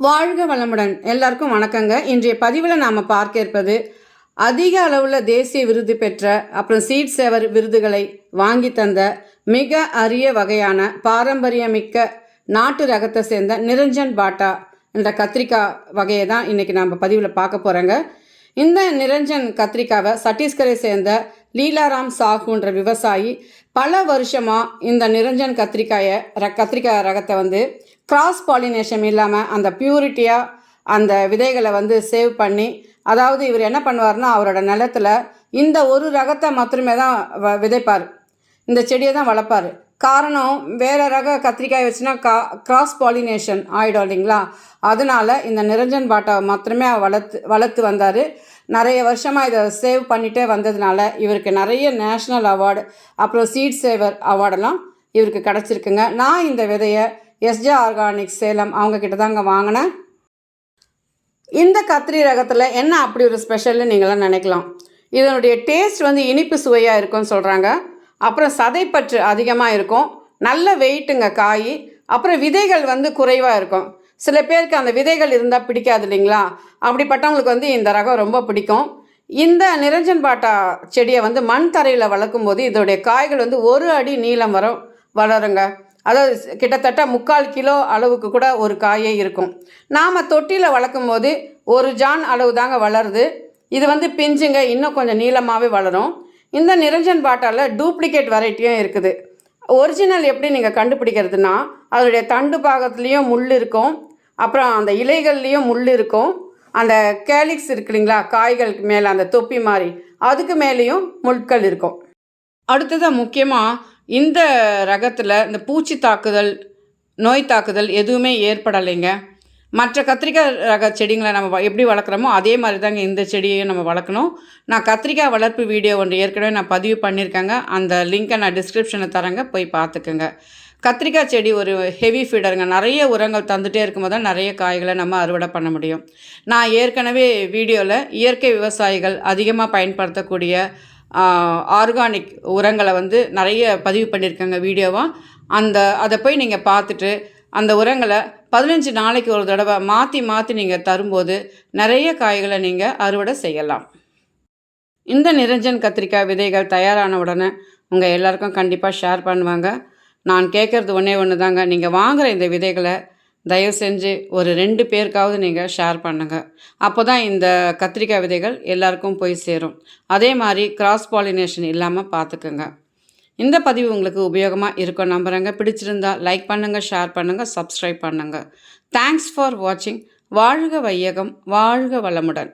வாழ்க வளமுடன். எல்லாருக்கும் வணக்கங்க. இன்றைய பதிவில் நாம் பார்க்க இருப்பது அதிக அளவில் தேசிய விருது பெற்ற அப்புறம் சீட் சேவர் விருதுகளை வாங்கி தந்த மிக அரிய வகையான பாரம்பரியமிக்க நாட்டு ரகத்தை சேர்ந்த நிரஞ்சன் பாட்டா என்ற கத்திரிக்காய் வகையை தான் இன்றைக்கி நம்ம பதிவில் பார்க்க போகிறோங்க இந்த நிரஞ்சன் கத்திரிக்காவை சத்தீஸ்கரை சேர்ந்த லீலாராம் சாகுன்ற விவசாயி பல வருஷமாக இந்த நிரஞ்சன் கத்திரிக்காயை ர கத்திரிக்காய் ரகத்தை வந்து கிராஸ் பாலினேஷன் இல்லாமல் அந்த பியூரிட்டியாக அந்த விதைகளை வந்து சேவ் பண்ணி அதாவது இவர் என்ன பண்ணுவார்னா அவரோட நிலத்துல இந்த ஒரு ரகத்தை மாத்திரமே தான் வ விதைப்பார். இந்த செடியை தான் வளர்ப்பார். காரணம் வேறு ரக கத்திரிக்காய் வச்சுன்னா கா கிராஸ் பாலினேஷன் ஆகிடும் இல்லைங்களா? அதனால இந்த நிரஞ்சன் பாட்டாவை மாத்திரமே வளர்த்து வளர்த்து வந்தார். நிறைய வருஷமாக இதை சேவ் பண்ணிகிட்டே வந்ததுனால இவருக்கு நிறைய நேஷ்னல் அவார்டு அப்புறம் சீட் சேவர் அவார்டெல்லாம் இவருக்கு கிடச்சிருக்குங்க. நான் இந்த விதையை எஸ்ஜே ஆர்கானிக்ஸ் சேலம் அவங்க கிட்ட தாங்க வாங்கினேன். இந்த கத்திரி ரகத்தில் என்ன அப்படி ஒரு ஸ்பெஷல்னு நீங்களாம் நினைக்கலாம். இதனுடைய டேஸ்ட் வந்து இனிப்பு சுவையாக இருக்கும்னு சொல்கிறாங்க அப்புறம் சதைப்பற்று அதிகமாக இருக்கும். நல்ல வெயிட்டுங்க காய். அப்புறம் விதைகள் வந்து குறைவாக இருக்கும். சில பேருக்கு அந்த விதைகள் இருந்தால் பிடிக்காது இல்லைங்களா? அப்படிப்பட்டவங்களுக்கு வந்து இந்த ரகம் ரொம்ப பிடிக்கும். இந்த நிரஞ்சன் பாட்டா செடியை வந்து மண் தரையில் வளர்க்கும் போது இதோடைய காய்கள் வந்து ஒரு அடி நீளம் வரும் வளருங்க. அதாவது கிட்டத்தட்ட முக்கால் கிலோ அளவுக்கு கூட ஒரு காயே இருக்கும். நாம் தொட்டியில் வளர்க்கும் போது ஒரு ஜான் அளவு தாங்க வளருது. இது வந்து பிஞ்சுங்க இன்னும் கொஞ்சம் நீளமாகவே வளரும். இந்த நிரஞ்சன் பாட்டாவில் டூப்ளிகேட் வெரைட்டியும் இருக்குது. ஒரிஜினல் எப்படி நீங்கள் கண்டுபிடிக்கிறதுனா அதனுடைய தண்டு பாகத்துலேயும் முள் இருக்கும் அப்புறம் அந்த இலைகள்லேயும் முள் இருக்கும் அந்த கேலிக்ஸ் இருக்கு இல்லைங்களா காய்களுக்கு மேலே அந்த தொப்பி மாதிரி அதுக்கு மேலேயும் முட்கள் இருக்கும். அடுத்ததாக முக்கியமாக இந்த ரகத்தில் இந்த பூச்சி தாக்குதல் நோய் தாக்குதல் எதுவுமே ஏற்படலைங்க. மற்ற கத்திரிக்காய் ரக செடிங்களை நம்ம எப்படி வளர்க்குறோமோ அதே மாதிரி தாங்க இந்த செடியையும் நம்ம வளர்க்கணும். நான் கத்திரிக்காய் வளர்ப்பு வீடியோ ஒன்று ஏற்கனவே நான் பதிவு பண்ணியிருக்கேங்க. அந்த லிங்க்கை நான் டிஸ்கிரிப்ஷனில் தரேங்க. போய் பார்த்துக்குங்க. கத்திரிக்காய் செடி ஒரு ஹெவி ஃபீடருங்க. நிறைய உரங்கள் தந்துகிட்டே இருக்கும்போது தான் நிறைய காய்களை நம்ம அறுவடை பண்ண முடியும். நான் ஏற்கனவே வீடியோவில் இயற்கை விவசாயிகள் அதிகமாக பயன்படுத்தக்கூடிய ஆர்கானிக் உரங்களை வந்து நிறைய பதிவு பண்ணியிருக்கேங்க வீடியோவாக அந்த அதை போய் நீங்கள் பார்த்துட்டு அந்த உரங்களை பதினஞ்சு நாளைக்கு ஒரு தடவை மாற்றி மாற்றி நீங்கள் தரும்போது நிறைய காய்களை நீங்கள் அறுவடை செய்யலாம். இந்த நிரஞ்சன் கத்திரிக்காய் விதைகள் தயாரான உடனே உங்கள் எல்லாருக்கும் கண்டிப்பாக ஷேர் பண்ணுவாங்க. நான் கேட்குறது ஒன்றே ஒன்று தாங்க நீங்கள் வாங்குகிற இந்த விதைகளை தயவு செஞ்சு ஒரு ரெண்டு பேருக்காவது நீங்கள் ஷேர் பண்ணுங்கள் அப்போ தான் இந்த கத்திரிக்காய் விதைகள் எல்லாருக்கும் போய் சேரும். அதே மாதிரி கிராஸ் பாலினேஷன் இல்லாமல் பார்த்துக்குங்க இந்த பதிவு உங்களுக்கு உபயோகமாக இருக்கும் நம்புகிறேங்க பிடிச்சிருந்தா லைக் பண்ணுங்கள் ஷேர் பண்ணுங்கள் சப்ஸ்கிரைப் பண்ணுங்கள் தேங்க்ஸ் ஃபார் வாட்சிங் வாழ்க வையகம் வாழ்க வளமுடன்.